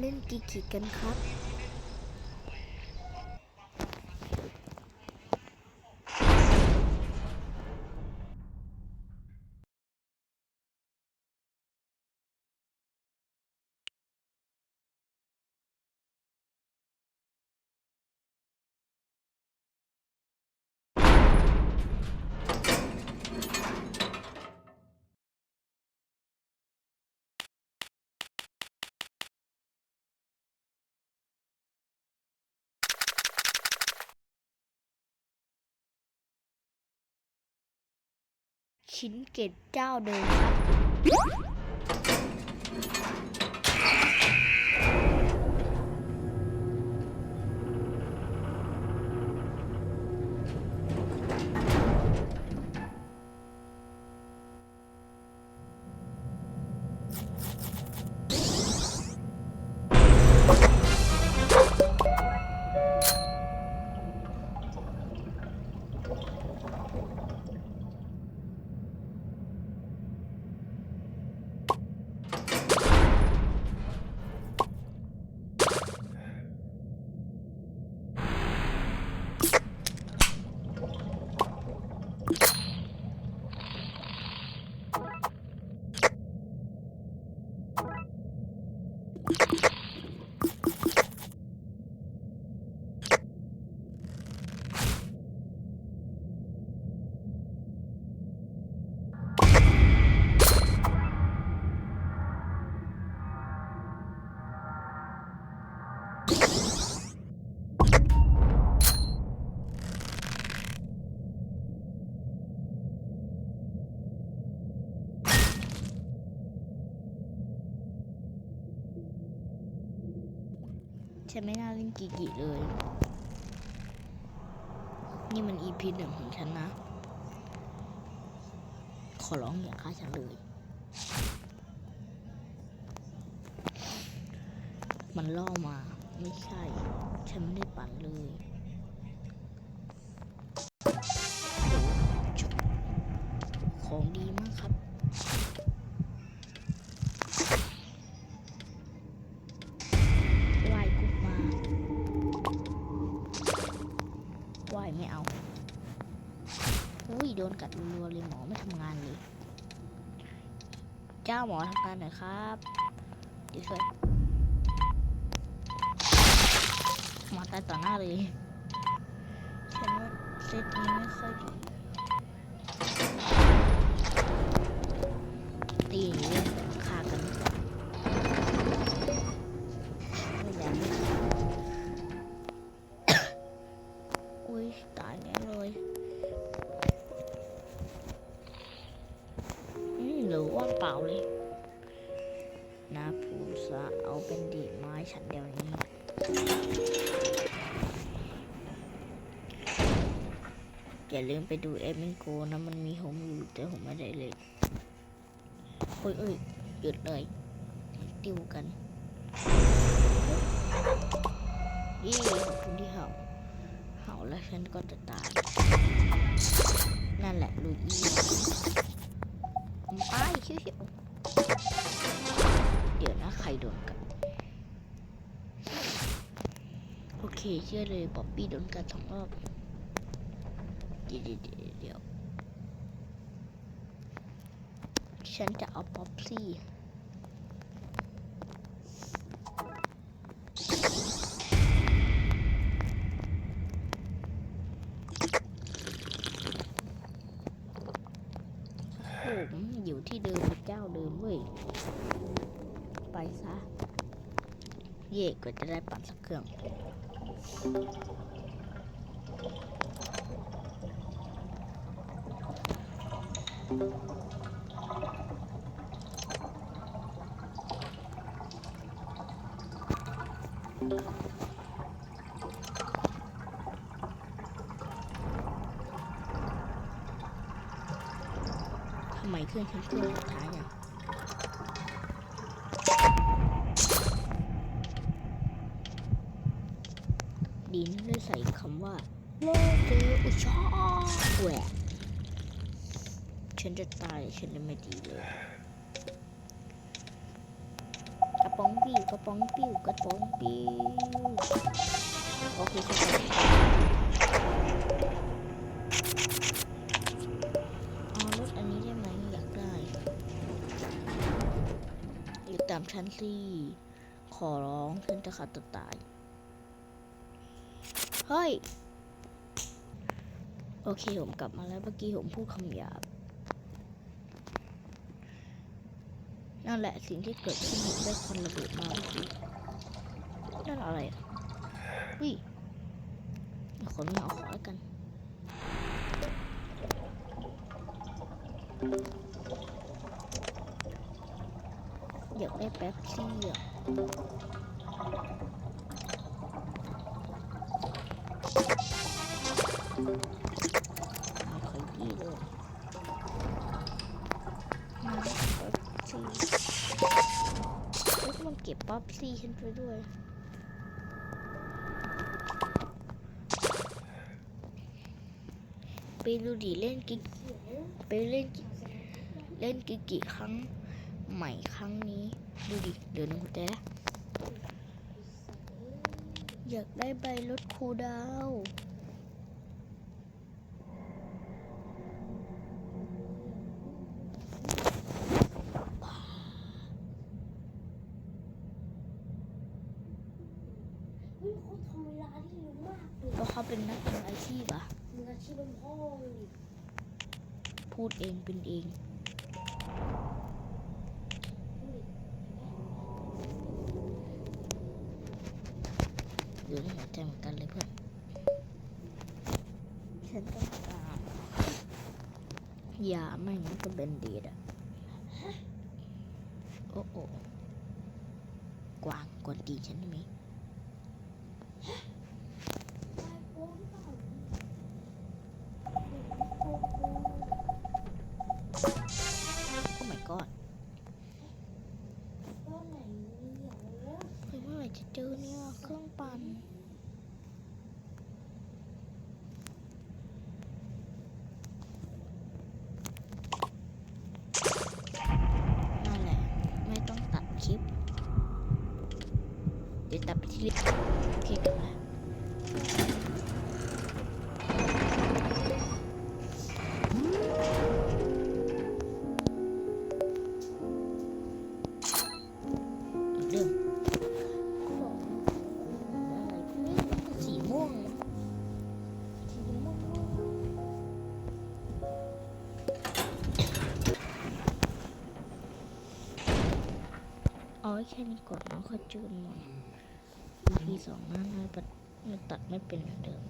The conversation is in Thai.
เล่นกีกีกันครับ ชิ้นเกตเจ้าเดิมครับ ฉันไม่น่าเล่นกีกีเลย นี่มัน EP หนึ่งของฉันนะ ขอร้องอย่าฆ่าฉันเลย มันล่อมา ไม่ใช่ ฉันไม่ได้ปั่นเลยของดีมากครับ วายกุบมาวายไม่เอา อุ้ยโดนกัดรัวเลยหมอไม่ทำงานเลย เจ้าหมอทำงานหน่อยครับ เดี๋ยวช่วยายต่อหน้าเลยฉันว่าเซตนี้ไม่ค่อยดี อย่าลืมไปดูเอมิงโกนะ มันมีผมอยู่แต่ผมไม่ได้เลยโอ้ยเอ้ยหยุดเลยติวกันยี่ขอบคุณที่เห่าเห่าแล้วฉันก็จะตาย นั่นแหละลูอี้ไปเขียวๆเดี๋ยวนะใครโดนกัน โอเคเชื่อเลยป๊อปปี้โดนกันสองรอบ ดี๋ยวเดี๋ยวเดี๋ยวฉันจะเอาป๊อปซี่ผมอยู่ที่เดิมเจ้าเดิมเว้ย ไปซะ เย่ก็จะได้ปั่นสักเครื่อง ทำไมเครื่องฉันเครื่องสุดท้ายอะดีนะได้ใส่คำว่าโลเกอุชอแหวก ฉันจะตายฉันจะไม่ดีเลยกระป๋องปิ้วกระป๋องปิ้วกระป๋องปิ้วโอเคเข้าใจเอารถอันนี้ได้ไหมอยากได้อยู่ตามชั้นสิขอร้องฉันจะขาดตัวตายเฮ้ย โอเค ผมกลับมาแล้วเมื่อกี้ผมพูดคำหยาบ นั่นแหละสิ่งที่เกิดขึ้นได้คนระเบิดมาเมื่นั่นอะไรอะวิเดี๋ยขอไม่เอาขอแล้วกันอยากได้แป๊บซี่อะเอาขยี้เลยน้ำแป๊บซี่ เก็บป๊อปซี่ฉันไปด้วยไปดูดิเล่นกิกไปเล่นกิเล่นกิ๊กครั้งใหม่ครั้งนี้ ดูดิเดี๋ยวนึงหัวใจละอยากได้ใบรถคูดาว เฮ้ยเขาทำเวลาได้เร็วมา กเลยเพราะเขาเป็นนักมืออาชีพอะมืออาชีพเป็นพ่อเลยพูดเองเป็นเองเดี๋ยวนี้หัวใจเหมือนกันเลยเพื่อน ฉันต้องการยาไม่งั้นก็เป็นดีดอะโอ้โอ้กวางกวนตีนฉันได้ไหม โอ้หรือเปล่า โอ้ my god ต้นไหนเนี่ยโอ้เฮ้ยเมื่อไหร่จะเจอเนี่ยเครื่องปั่นนั่น แค่นี้ก่อนแล้วค่อยจูนใหม่ EP สองหน้าน้อยปัดมันตัดไม่เป็นเหมือนเดิม